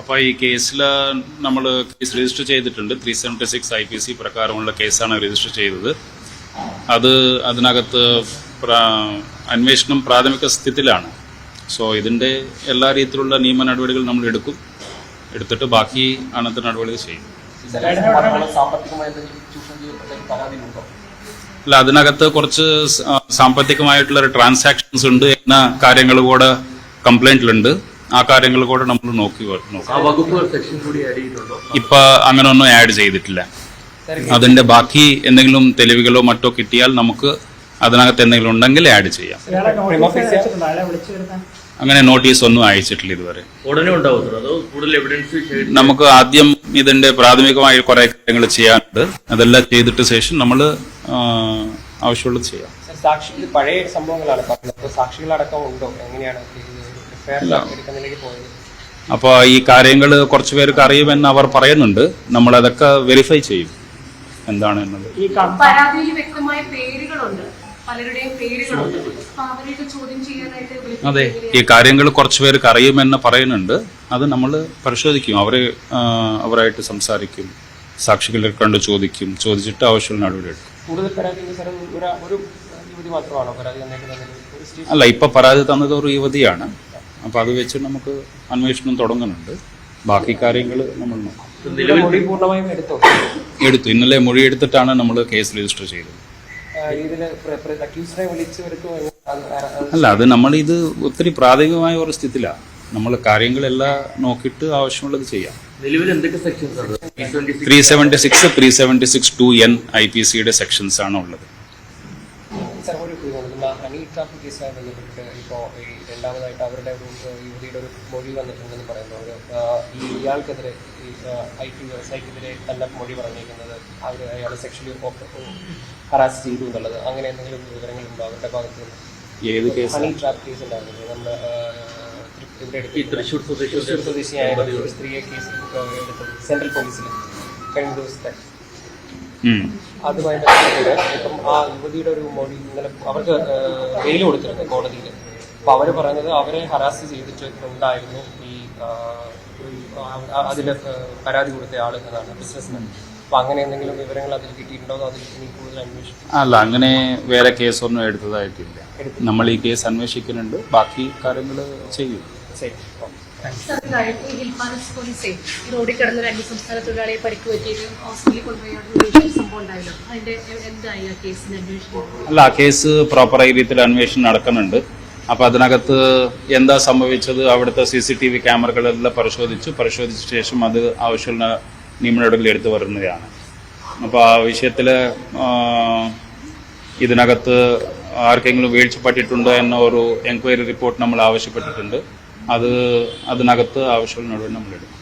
അപ്പോൾ ഈ കേസിൽ നമ്മൾ കേസ് രജിസ്റ്റർ ചെയ്തിട്ടുണ്ട്. Three seventy six I P C പ്രകാരമുള്ള കേസാണ് രജിസ്റ്റർ ചെയ്തത്. അത് അതിനകത്ത് അന്വേഷണം പ്രാഥമിക സ്ഥിതിയിലാണ്. സോ ഇതിന്റെ എല്ലാ രീതിയിലുള്ള നിയമ നടപടികൾ നമ്മൾ എടുക്കും. എടുത്തിട്ട് ബാക്കി അനന്തര നടപടികൾ ചെയ്യും. അല്ല അതിനകത്ത് കുറച്ച് സാമ്പത്തികമായിട്ടുള്ള ട്രാൻസാക്ഷൻസ് ഉണ്ട് എന്ന കാര്യങ്ങൾ കൂടെ കംപ്ലൈന്റിലുണ്ട് ആ കാര്യങ്ങൾ കൂടെ നമ്മൾ നോക്കി നോക്കാം. ആ വകുപ്പുകൾ സെക്ഷൻ കൂടി ആഡ് ചെയ്തിട്ടുണ്ടോ? ഇപ്പൊ അങ്ങനെ ഒന്നും ആഡ് ചെയ്തിട്ടില്ല. അതിന്റെ ബാക്കി എന്തെങ്കിലും തെളിവുകളോ മറ്റോ കിട്ടിയാൽ നമുക്ക് അതിനകത്ത് എന്തെങ്കിലും ഉണ്ടെങ്കിൽ ആഡ് ചെയ്യാം. അങ്ങനെ നോട്ടീസ് ഒന്നും അയച്ചിട്ടില്ല ഇതുവരെ. നമുക്ക് ആദ്യം ഇതിന്റെ പ്രാഥമികമായി കുറെ കാര്യങ്ങൾ ചെയ്യാനുണ്ട്. അതെല്ലാം ചെയ്തിട്ട് ശേഷം നമ്മൾ ആവശ്യമുള്ളത് ചെയ്യാം. സർ സാക്ഷി പഴയ സംഭവങ്ങളാണ്. സാക്ഷികളടക്കം ഉണ്ടോ? എങ്ങനെയാണ് അപ്പോൾ ഈ കാര്യങ്ങൾ കുറച്ച് പേർക്ക് അറിയുമെന്ന് അവർ പറയുന്നുണ്ട്. നമ്മൾ അതൊക്കെ വെരിഫൈ ചെയ്യും. എന്താണ് എന്നത്? അതെ ഈ കാര്യങ്ങൾ കുറച്ച് പേർക്ക് അറിയുമെന്ന് പറയുന്നുണ്ട്. അത് നമ്മൾ പരിശോധിക്കും. അവരെ അവരായിട്ട് സംസാരിക്കും. സാക്ഷികളെ കണ്ട് ചോദിക്കും. ചോദിച്ചിട്ട് ആവശ്യമുള്ള നടപടി എടുക്കും. കൂടുതൽ പരാതി സാർ ഒരു ഒരു യുവതി മാത്രമാണോ പരാതി തന്നേക്കുന്നത് അല്ല ഇപ്പൊ പരാതി തന്നത് ഒരു യുവതിയാണ്. അപ്പൊ അത് വെച്ച് നമുക്ക് അന്വേഷണം തുടങ്ങുന്നുണ്ട്. ബാക്കി കാര്യങ്ങൾ നമ്മൾ നോക്കും. എടുത്തു? ഇന്നലെ മൊഴി എടുത്തിട്ടാണ് നമ്മൾ കേസ് രജിസ്റ്റർ ചെയ്തത്. അല്ല അത് നമ്മൾ ഇത് ഒത്തിരി പ്രാഥമികമായ ഒരു സ്ഥിതിയിലാണ് നമ്മൾ കാര്യങ്ങളെല്ലാം നോക്കിയിട്ട് ആവശ്യമുള്ളത് ചെയ്യാം. Three seventy six three seventy six two N I P സിയുടെ സെക്ഷൻസ് ആണ് ഉള്ളത്. സാർ ഒരു ഹണി ട്രാപ്പ് കേസുമായി ബന്ധപ്പെട്ടിട്ട് ഇപ്പോൾ ഈ രണ്ടാമതായിട്ട് അവരുടെ ഒരു യുവതിയുടെ ഒരു മൊഴി വന്നിട്ടുണ്ടെന്ന് പറയുന്നു. അവർ ഈ ഇയാൾക്കെതിരെ ഈ ഐ ടി വ്യവസായിക്കെതിരെ തന്നെ മൊഴി പറഞ്ഞിരിക്കുന്നത് അവർ അയാളെ സെക്ഷലി ഹറാസ് ചെയ്തു എന്നുള്ളത്. അങ്ങനെ എന്തെങ്കിലും വിവരങ്ങളുണ്ടോ അവരുടെ ഭാഗത്ത് ഏത് കേസ്? ഹണി ട്രാപ്പ് കേസ് ഉണ്ടായിരുന്നു നമ്മുടെ ഇവിടെ തൃശ്ശൂർ തൃശ്ശൂർ സ്വദേശിയായ ഒരു സ്ത്രീയെ കേസ് എടുത്തത്. സെൻട്രൽ പോലീസിൽ കഴിഞ്ഞ ദിവസത്തെ. അതുമായി ബന്ധപ്പെട്ട് ഇപ്പം ആ യുവതിയുടെ ഒരു മൊഴി ഇന്നലെ അവർക്ക് വെയിൽ കൊടുത്തിരുന്നു കോടതിയിൽ അപ്പൊ അവർ പറഞ്ഞത് അവരെ ഹറാസ് ചെയ്തിട്ട് ഉണ്ടായിരുന്നു ഈ അതിൽ പരാതി കൊടുത്ത ആൾ എന്നതാണ് ബിസിനസ്മാൻ അപ്പൊ അങ്ങനെ എന്തെങ്കിലും വിവരങ്ങൾ അതിൽ കിട്ടിയിട്ടുണ്ടോ അതോ അതിൽ ഇനി കൂടുതൽ അന്വേഷിക്കും അല്ല അങ്ങനെ വേറെ കേസൊന്നും എടുത്തതായിട്ടില്ല. നമ്മൾ ഈ കേസ് അന്വേഷിക്കുന്നുണ്ട് ബാക്കി കാര്യങ്ങൾ ചെയ്യും. ശരി. തൊഴിലാളിയെ പരിക്ക് പറ്റിയിട്ട് ഹോസ്പിറ്റലിൽ കൊണ്ടുപോയി അവിടെ ഒരു സംഭവം ഉണ്ടായല്ലോ അതിന്റെ എന്തായി ആ കേസിന്റെ അന്വേഷണം? അല്ല ആ കേസ് പ്രോപ്പർ രീതിയിൽ അന്വേഷണം നടക്കുന്നുണ്ട്. അപ്പൊ അതിനകത്ത് എന്താ സംഭവിച്ചത്? അവിടുത്തെ സി സി ടി വി ക്യാമറകളെല്ലാം പരിശോധിച്ചു. പരിശോധിച്ച ശേഷം അത് ആവശ്യമുള്ള നിയമനടപടികൾ എടുത്തു വരുന്നതാണ് അപ്പൊ ആ വിഷയത്തിൽ ഇതിനകത്ത് ആർക്കെങ്കിലും വീഴ്ചപ്പെട്ടിട്ടുണ്ടോ എന്ന ഒരു എൻക്വയറി റിപ്പോർട്ട് നമ്മൾ ആവശ്യപ്പെട്ടിട്ടുണ്ട്. അത് അതിനകത്ത് ആവശ്യമുള്ള നടപടി നമ്മളെടുക്കും